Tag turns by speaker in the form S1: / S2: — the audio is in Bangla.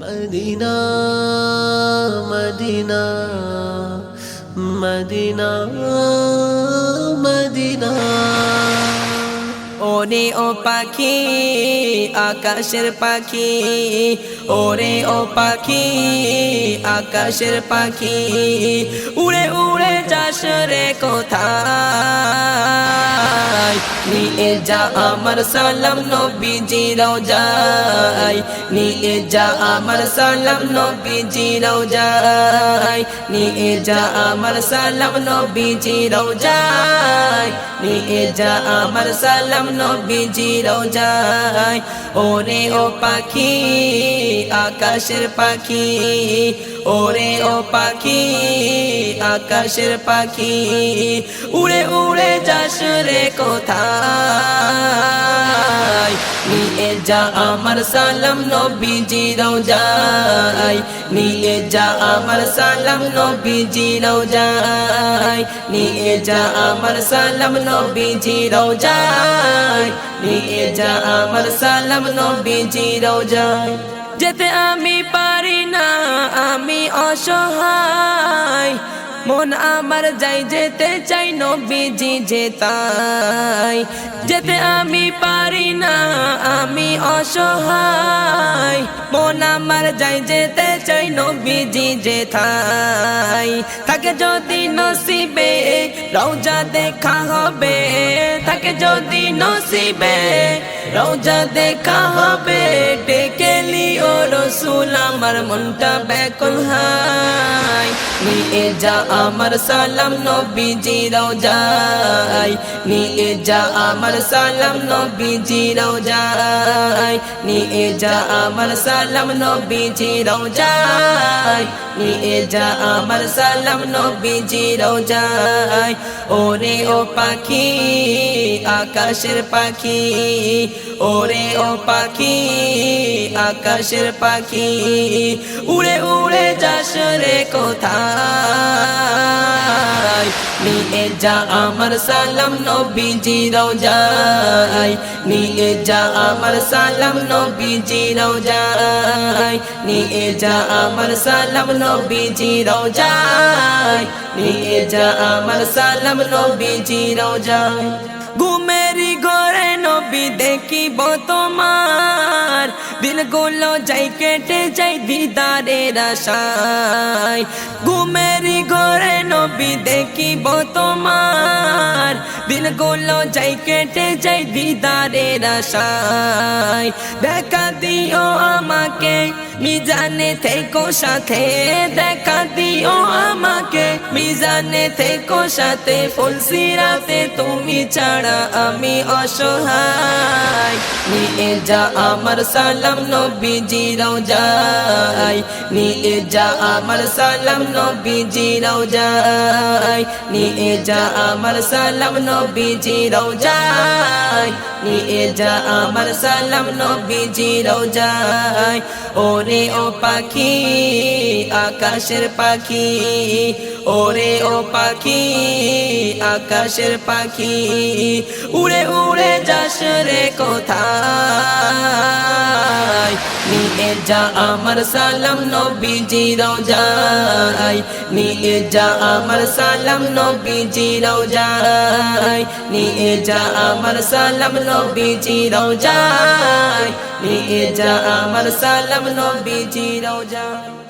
S1: Medina Medina Medina Medina.
S2: ওরে ও পাখি, আকাশের পাখি, ওরে ও পাখি, আকাশের পাখি। উড়ে উড়ে যাস রে কোথায়? নিয়ে যা আমার সালাম নবীজি যাই নিয়ে যা আমার সালাম নবীজি যাই নিয়ে যা আমার সালাম নবীজি যাই নিয়ে যা আমার সালাম নবীজি যাই ওরে ও পাখি, আকাশের পাখি। ওরে ও পাখি, আকাশের পাখি। উড়ে উড়ে যাস রে কোথায়? নিয়ে যা আমার সালাম নবীজি যাই। নিয়ে যা আমার সালাম নবীজি যাই। নিয়ে যা আমার সালাম নবীজি যাই। নিয়ে যা আমার সালাম নবীজি যাই। যেতে আমি পারি না, আমি অসহায়। মন আমার যাই, যেতে চাই নবীজি যেতাই। যেতে আমি পারি না, আমি অসহায়। মন আমার যাই, যেতে চাই নবীজি যেতাই। তাকে যদি নসিবে, রওজা দেখা হবে। তাকে যদি নসিবে রওজা দেখা হবে, ডেকে লিও রসুল আমার মনটা ব্যাকুল হাই। নিয়ে যা আমার সালাম নবীজি রওজাই নিয়ে যা আমার সালাম নবীজি রওজাই নিয়ে যা আমার সালাম নবীজি রওজাই নিয়ে যা আমার সালাম নবীজি রওজাই ওরে ও পাখি, আকাশের পাখি ওরে ও পাখি, আকাশের পাখি, উড়ে উড়ে যাস রে কোথায়? নিয়ে যা আমার সালাম নবীজি যাই নিয়ে যা আমার সালাম নবীজি যাই নিয়ে যা আমার সালাম নবীজি যাই নিয়ে যা আমার সালাম নবীজি ঘরে নবী দেখিব তোমার। দিলগুলো যাই কেটে যাই দিদারের আশায়। ঘুমেরি ঘরে নবী দেখিব তোমার। দিলগুলো যাই কেটে যাই দিদারের আশায়। দেখা দিও আমাকে, মিজানে থেকো সাথে। দেখা দিও আমাকে মিজানে থেকো, সাথে ফুলসিরাতে তুমি ছাড়া আমি অসহায়। নিয়ে যা আমার সালাম নবীজি যাই নিয়ে যা আমার সালাম নবীজি যাই নিয়ে যা আমার সালাম নবীজি যাই নিয়ে যা আমার সালাম নবীজি যাই ওরে ও পাখি, আকাশের পাখি ওরে ও পাখি, আকাশের পাখি, উড়ে উড়ে যাস রে কোথায়? নিয়ে যা আমার সালাম নবীজি যাই নিয়ে যা আমার সালাম নবীজি যাই নিয়ে যা আমার সালাম নবীজি যাই নিয়ে যা আমার সালাম নবীজি যাই